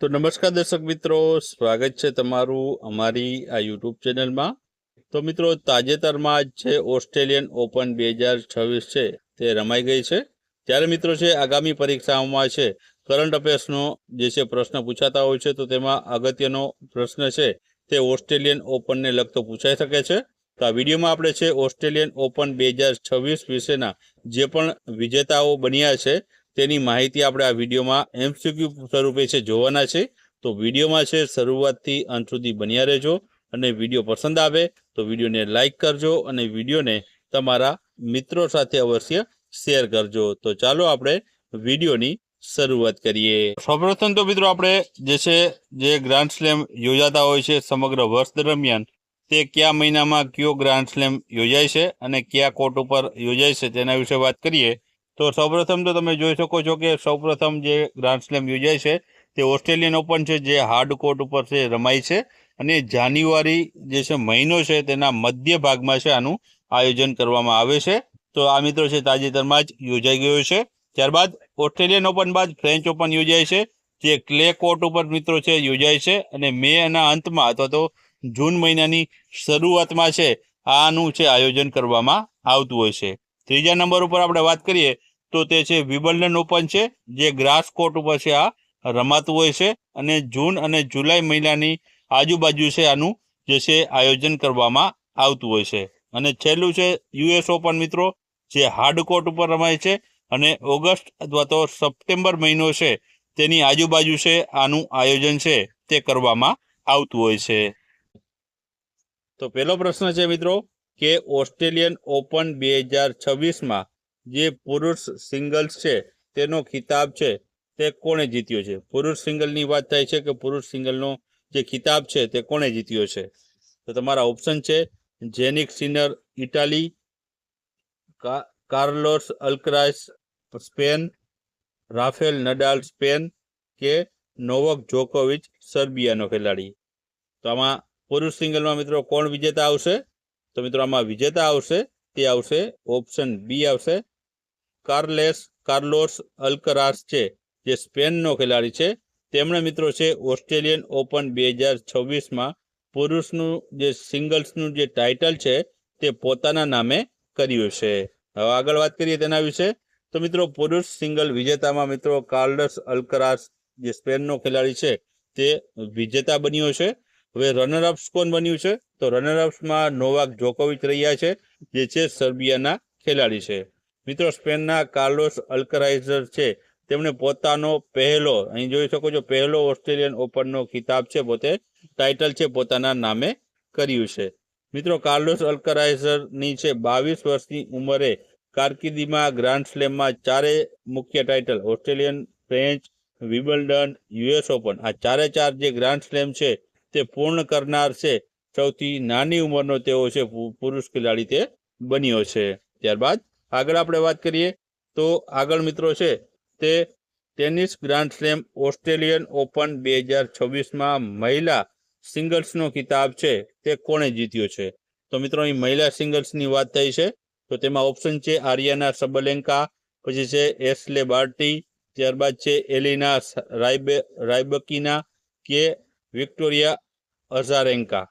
તો નમસ્કાર દર્શક મિત્રો, સ્વાગત છે તમારું અમારી આ યુટ્યુબ ચેનલમાં. તો મિત્રો, તાજેતરમાં જ છે, ઓસ્ટ્રેલિયન ઓપન બે હજાર છવ્વીસ છે, તે રમાઈ ગઈ છે. ત્યારે મિત્રો છે, આગામી પરીક્ષાઓમાં છે કરંટ અફેર્સનો જે છે, પ્રશ્ન પૂછાતા હોય છે, તો તેમાં અગત્યનો પ્રશ્ન છે, તે ઓસ્ટ્રેલિયન ઓપનને લગતો પૂછાઈ શકે છે. તો આ વિડીયોમાં આપણે છે, ઓસ્ટ્રેલિયન ઓપન બે હજાર છવ્વીસ વિશેના જે પણ વિજેતાઓ બન્યા છે તેની માહિતી આપણે આ વિડીયોમાં એમસીક્યુ સ્વરૂપે છે જોવાના છે. તો વિડીયોમાં છે શરૂઆતથી અંત સુધી બન્યા રહેજો અને વીડિયો પસંદ આવે તો વિડીયોને લાઇક કરજો અને વિડીયોને તમારા મિત્રો સાથે અવશ્ય શેર કરજો. તો ચાલો આપણે વિડીયોની શરૂઆત કરીએ. સૌપ્રથમ તો મિત્રો આપણે જે છે, જે ગ્રાન્ડ સ્લેમ યોજાતા હોય છે સમગ્ર વર્ષ દરમિયાન, તે કયા મહિનામાં કયો ગ્રાન્ડ સ્લેમ યોજાય છે અને કયા કોર્ટ ઉપર યોજાય છે તેના વિશે વાત કરીએ. તો સૌપ્રથમ તો તમે જોઈ શકો છો કે સૌપ્રથમ જે ગ્રાન્ડ સ્લેમ યોજાય છે, તે ઓસ્ટ્રેલિયન ઓપન છે, જે હાર્ડ કોર્ટ ઉપર છે, રમાય છે. અને જાન્યુઆરી જે છે, મહિનો છે, તેના મધ્ય ભાગમાં છે, આનું આયોજન કરવામાં આવે છે. તો આ મિત્રો છે, તાજેતરમાં જ યોજાઈ ગયો છે. ત્યારબાદ ઓસ્ટ્રેલિયન ઓપન બાદ ફ્રેન્ચ ઓપન યોજાય છે, જે ક્લે કોર્ટ ઉપર મિત્રો છે, યોજાય છે. અને મે એના અંતમાં અથવા તો જૂન મહિનાની શરૂઆતમાં છે, આનું છે, આયોજન કરવામાં આવતું હોય છે. ત્રીજા નંબર ઉપર આપણે વાત કરીએ તો તે છે વિબલ્ડન ઓપન છે, જે ગ્રાસ કોર્ટ ઉપર છે આ રમાતું હોય છે અને જૂન અને જુલાઈ મહિનાની આજુબાજુ છે આનું જે છે આયોજન કરવામાં આવતું હોય છે. અને છેલ્લું છે યુએસ ઓપન મિત્રો, જે હાર્ડ કોર્ટ ઉપર રમાય છે અને ઓગસ્ટ અથવા તો સપ્ટેમ્બર મહિનો છે તેની આજુબાજુ છે આનું આયોજન છે તે કરવામાં આવતું હોય છે. તો પહેલો પ્રશ્ન છે મિત્રો કે ઓસ્ટ્રેલિયન ઓપન બે હજાર છવ્વીસમાં જે પુરુષ સિંગલ્સ છે તેનો ખિતાબ છે, તે કોણે જીત્યો છે? પુરુષ સિંગલની વાત થાય છે કે પુરુષ સિંગલનો જે ખિતાબ છે, તે કોણે જીત્યો છે? તો તમારા ઓપ્શન છે, Jannik Sinner, Italy Carlos Alcaraz, Spain, Rafael Nadal, Spain કે નોવક જોકોવિચ, સર્બિયાનો ખેલાડી. તો આમાં પુરુષ સિંગલમાં મિત્રો કોણ વિજેતા આવશે? તો મિત્રો આમાં વિજેતા આવશે તે આવશે ઓપ્શન બી આવશે. કાર્લેસ કાર્લોસ અલ્કરાસ છે, જે સ્પેનનો ખેલાડી છે, તેમણે મિત્રો છે ઓસ્ટ્રેલિયન ઓપન બે હજાર છવ્વીસમાં પુરુષનું જે સિંગલ્સનું જે ટાઇટલ છે, તે પોતાના નામે કર્યું છે. હવે આગળ વાત કરીએ તેના વિશે. તો મિત્રો પુરુષ સિંગલ વિજેતામાં મિત્રો કાર્લસ અલ્કરાસ જે સ્પેનનો ખેલાડી છે, તે વિજેતા બન્યો છે. હવે રનરઅપ્સ કોણ બન્યું છે? તો રનરઅપ્સમાં નોવાક જોકોવિચ રહ્યા છે, જે છે સર્બિયાના ખેલાડી છે. મિત્રો, સ્પેનના કાર્લોસ અલ્કરાઇઝર છે. તેમણે પોતાનો પહેલો, અહીં જોઈ શકો છો, પહેલો ઓસ્ટ્રેલિયન ઓપનનો ખિતાબ છે, પોતે ટાઇટલ છે, પોતાના નામે કર્યું છે. મિત્રો, કાર્લોસ અલ્કરાઇઝરની છે, બાવીસ વર્ષની ઉંમરે કારકિર્દીમાં ગ્રાન્ડ સ્લેમમાં ચારે મુખ્ય title Australian, French, Wimbledon, US open, આ ચારે ચાર જે ગ્રાન્ડ સ્લેમ છે તે પૂર્ણ કરનાર છે. સૌથી નાની ઉંમરનો તેઓ છે પુરુષ ખેલાડી તે બન્યો છે. ત્યારબાદ આગળ આપણે વાત કરીએ તો આગળ મિત્રો છે તે tennis grand slam Australian open બે હજાર છવ્વીસમાં મહિલા સિંગલ્સનો ખિતાબ છે. તે કોણે જીત્યો છે? તો મિત્રો અહીં મહિલા સિંગલ્સની વાત થઈ છે. તો તેમાં ઓપ્શન છે આર્યાના સબલેન્કા, પછી છે એસલે બાર્ટી, ત્યારબાદ છે એલિના રાયબે, રાયબકીના કે વિક્ટોરિયા અઝારેન્કા.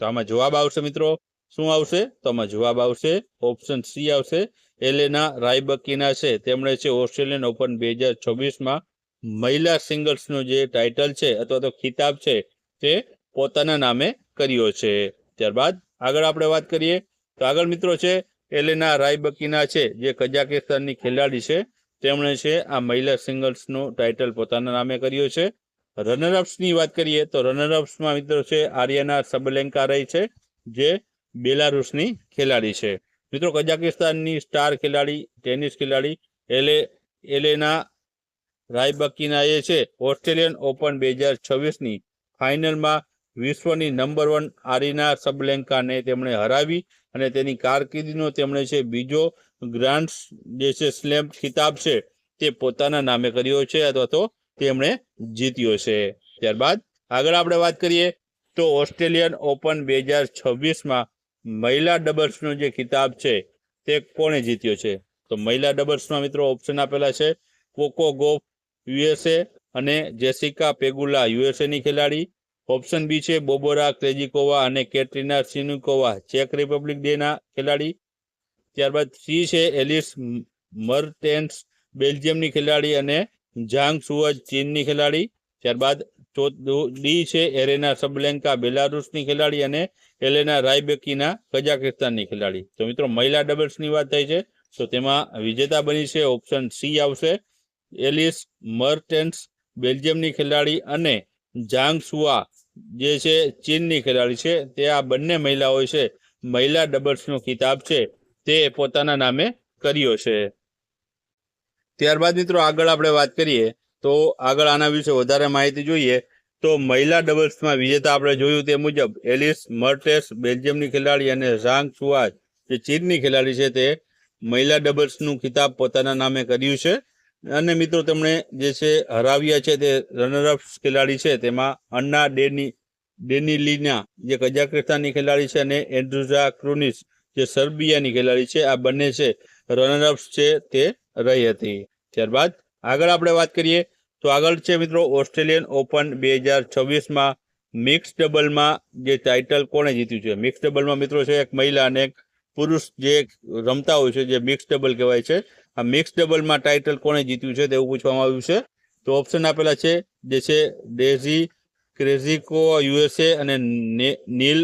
તો આમાં જવાબ આવશે મિત્રો, શું આવશે? તો આમાં જવાબ આવશે, ઓપ્શન સી આવશે, એલેના રાયબકીના છે. તેમણે છે ઓસ્ટ્રેલિયન ઓપન બે હજાર છવ્વીસમાં મહિલા સિંગલ્સનો જે ટાઇટલ છે અથવા તો ખિતાબ છે તે પોતાના નામે કર્યો છે. ત્યારબાદ આગળ આપણે વાત કરીએ, તો આગળ મિત્રો છે એલેના રાયબકીના છે, જે કઝાકિસ્તાનની ખેલાડી છે. તેમણે છે આ મહિલા સિંગલ્સનો ટાઇટલ પોતાના નામે કર્યો છે. રનરઅપ્સની વાત કરીએ તો રનરઅપ્સમાં મિત્રો છે આર્યના સબલેન્કા રહી છે, જે બેલારુસની ખેલાડી છે. મિત્રો કઝાકિસ્તાનની સ્ટાર ખેલાડી, ટેનિસ ખેલાડી એલે, એલેના રાયબકીના એ છે ઓસ્ટ્રેલિયન ઓપન બે હજાર છવ્વીસની ફાઇનલમાં વિશ્વની નંબર વન આરીના સબલેન્કાને તેમણે હરાવી અને તેની કારકિર્દીનો તેમણે છે બીજો ગ્રાન્ડ જે છે સ્લેમ ખિતાબ છે તે પોતાના નામે કર્યો છે અથવા તો તેમણે જીત્યો છે. ત્યારબાદ આગળ આપણે વાત કરીએ તો ઓસ્ટ્રેલિયન ઓપન બે હજાર છવ્વીસમાં મહિલા ડબલ્સનો જે ખિતાબ છે તે કોણે જીત્યો છે? તો મહિલા ડબલ્સમાં મિત્રો ઓપ્શન આપેલા છે કોકો ગોફ, યુએસએ અને જેસિકા પેગુલા, યુએસએની ખેલાડી. ઓપ્શન બી છે બોબોરા ક્રેજિકોવા અને કેટરીના સિનુકોવા, ચેક રિપબ્લિક ડેના ખેલાડી. ત્યારબાદ સી છે એલિસ મર્ટેન્સ, બેલ્જિયમની ખેલાડી અને ઝાંગ સુઅજ ચીનની ખેલાડી. ત્યારબાદ ડી છે એરેના સબલેન્કા બેલારુસની ખેલાડી અને એલેના રાયબેકીના કઝાકિસ્તાનની ખેલાડી. તો મિત્રો મહિલા ડબલ્સની વાત થઈ છે. તો તેમાં વિજેતા બની છે ઓપ્શન સી આવશે. એલિસ મર્ટેન્સ બેલ્જિયમની ખેલાડી અને ઝાંગ સુઆ જે છે ચીનની ખેલાડી છે. તે આ બંને મહિલાઓ છે. મહિલા ડબલ્સનો ખિતાબ છે. તે પોતાના નામે કર્યો છે. ત્યારબાદ મિત્રો આગળ આપણે વાત કરીએ, તો આગળ આના વિશે વધારે માહિતી જોઈએ, તો મહિલા ડબલ્સમાં વિજેતા આપણે જોયું તે મુજબ એલિસ મર્ટેસ બેલ્જિયમની ખેલાડી અને ઝાંગ સુઆજ, જે ચીનની ખેલાડી છે તે મહિલા ડબલ્સનું ખિતાબ પોતાના નામે કર્યું છે. અને મિત્રો તેમણે જે છે હરાવ્યા છે તે રનરઅપ ખેલાડી છે, તેમાં અન્ના ડેની, ડેનિલીના જે કઝાકિસ્તાનની ખેલાડી છે અને એન્ડ્રુઝા ક્રુનિસ જે સર્બિયાની ખેલાડી છે, આ બંને છે. રનરઅપ્સ છે તે રહી હતી. ત્યારબાદ આગળ આપણે વાત કરીએ તો આગળ છે મિત્રો ઓસ્ટ્રેલિયન ઓપન બે હજાર છવ્વીસમાં મિક્સ ડબલમાં જે ટાઇટલ કોણે જીત્યું છે? મિક્સ ડબલમાં મિત્રો છે એક મહિલા અને એક પુરુષ જે રમતા હોય છે, જે મિક્સ ડબલ કહેવાય છે. આ મિક્સ ડબલમાં ટાઇટલ કોણે જીત્યું છે તેવું પૂછવામાં આવ્યું છે. તો ઓપ્શન આપેલા છે, જે છે ડેઝી ક્રેઝિકો યુએસએ અને નીલ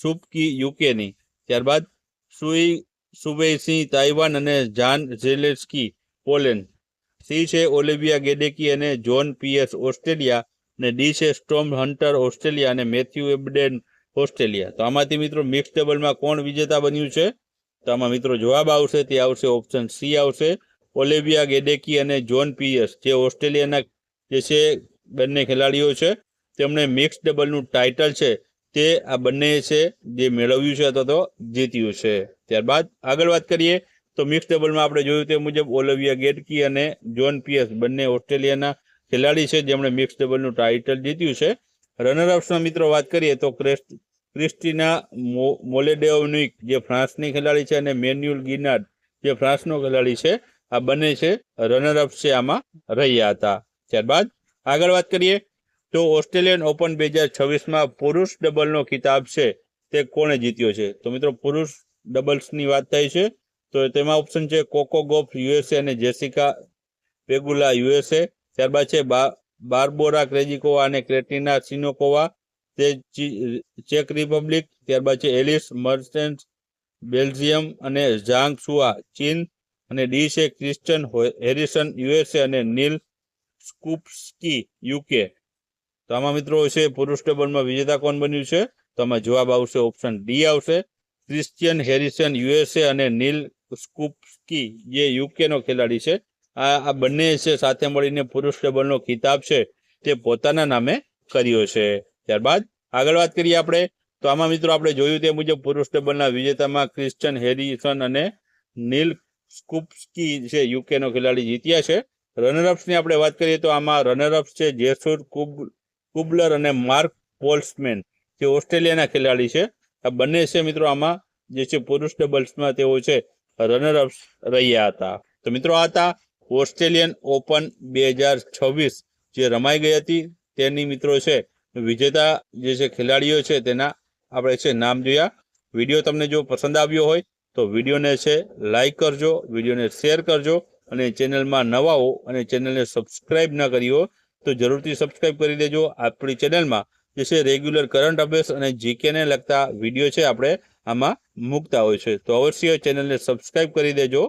સુપકી યુકેની. ત્યારબાદ સુઈ સુબેસિંહ તાઇવાન અને જાન ઝેલેસ્કી પોલેન્ડ. સી છે ઓલિવિયા ગેડેકી અને જોન પીએસ ઓસ્ટ્રેલિયા અને ડી છે સ્ટોમ હન્ટર, ઓસ્ટ્રેલિયા અને મેથ્યુ એબડેન, ઓસ્ટ્રેલિયા. તો આમાંથી મિત્રો મિક્સ ટેબલમાં કોણ વિજેતા બન્યું છે? તો આમાં મિત્રો જવાબ આવશે, તે આવશે ઓપ્શન સી આવશે. ઓલિવિયા ગેડેકી અને જોન પીએસ જે ઓસ્ટ્રેલિયાના જે છે બંને ખેલાડીઓ છે તેમણે મિક્સ ડબલનું ટાઇટલ છે. તે આ બંને છે જે મેળવ્યું છે અથવા તો જીત્યું છે. ત્યારબાદ આગળ વાત કરીએ તો મિક્સ ડબલમાં આપણે જોયું તે મુજબ ઓલિવિયા ગેટકી અને જોન પીએસ બંને ઓસ્ટ્રેલિયાના ખેલાડી છે. જેમણે મિક્સ ડબલનું ટાઇટલ જીત્યું છે. રનરઅપ્સમાં મિત્રો વાત કરીએ તો ક્રેસ્ટ, ક્રિસ્ટીના મોલેડેવનિક જે ફ્રાન્સની ખેલાડી છે અને મેન્યુઅલ ગિનાર્ડ જે ફ્રાન્સનો ખેલાડી છે, આ બંને છે. રનરઅપ છે આમાં રહ્યા હતા. ત્યારબાદ આગળ વાત કરીએ તો ઓસ્ટ્રેલિયન ઓપન બે હજાર છવ્વીસમાં પુરુષ ડબલનો ખિતાબ છે, તે કોણે જીત્યો છે? તો મિત્રો, પુરુષ ડબલ્સની વાત થઈ છે, તો તેમાં ઓપ્શન છે કોકો ગોફ યુએસએ અને જેસિકા પેગુલા યુએસએ. ત્યારબાદ છે બાર્બોરા ક્રેજિકોવા અને ક્રેટિના સિનોકોવા. તે ચેક રિપબ્લિક. ત્યારબાદ છે એલિસ મર્સેન્ટ બેલ્જિયમ અને ઝાંગ સુઆ ચીન. અને ડી છે ક્રિસ્ટન હેરિસન યુએસએ અને નીલ સ્કુપ્સકી યુકે. તો આમાં મિત્રો છે, પુરુષ ટેબલમાં વિજેતા કોણ બન્યું છે? તો આમાં જવાબ આવશે ઓપ્શન ડી આવશે. ક્રિશ્ચિયન હેરિસન યુએસએ અને નીલ સ્કુપ્સકી, જે યુકેનો ખેલાડી છે. આ આ બંને છે, સાથે મળીને પુરુષ ટેબલનો ખિતાબ છે, તે પોતાના નામે કર્યો છે. ત્યારબાદ આગળ વાત કરીએ આપણે. તો આમાં મિત્રો આપણે જોયું તે મુજબ પુરુષ ટેબલના વિજેતામાં ક્રિશ્ચન હેરિસન અને નીલ સ્કુપ્સકી છે, યુકેનો ખેલાડી જીત્યા છે. રનરઅપ્સની આપણે વાત કરીએ તો આમાં રનરઅપ્સ છે, જેસુર કુબ કુબલર અને માર્ક પોલ્સમેન, જે ઓસ્ટ્રેલિયાના ખેલાડી છે. આ બંને છે મિત્રો આમાં, જે છે પુરુષ ડબલ્સમાં તેઓ છે રનરઅપ્સ રહ્યા હતા. તો મિત્રો આ હતા ઓસ્ટ્રેલિયન ઓપન બે હજાર છવ્વીસ, જે રમાઈ ગઈ હતી. તેની મિત્રો છે વિજેતા જે છે ખેલાડીઓ છે, તેના આપણે છે નામ જોયા. વીડિયો તમને જો પસંદ આવ્યો હોય, તો વિડીયોને છે લાઈક કરજો, વિડીયોને શેર કરજો અને ચેનલમાં નવા હો અને ચેનલને સબસ્ક્રાઈબ ન કરી હો તો જરૂરથી સબસ્ક્રાઇબ કરી દેજો. આપણી ચેનલમાં જે છે રેગ્યુલર કરંટ અફેર્સ અને જીકેને લગતા વીડિયો છે આપણે આમાં મૂકતા હોય છે. તો અવશ્ય ચેનલને સબસ્ક્રાઇબ કરી દેજો.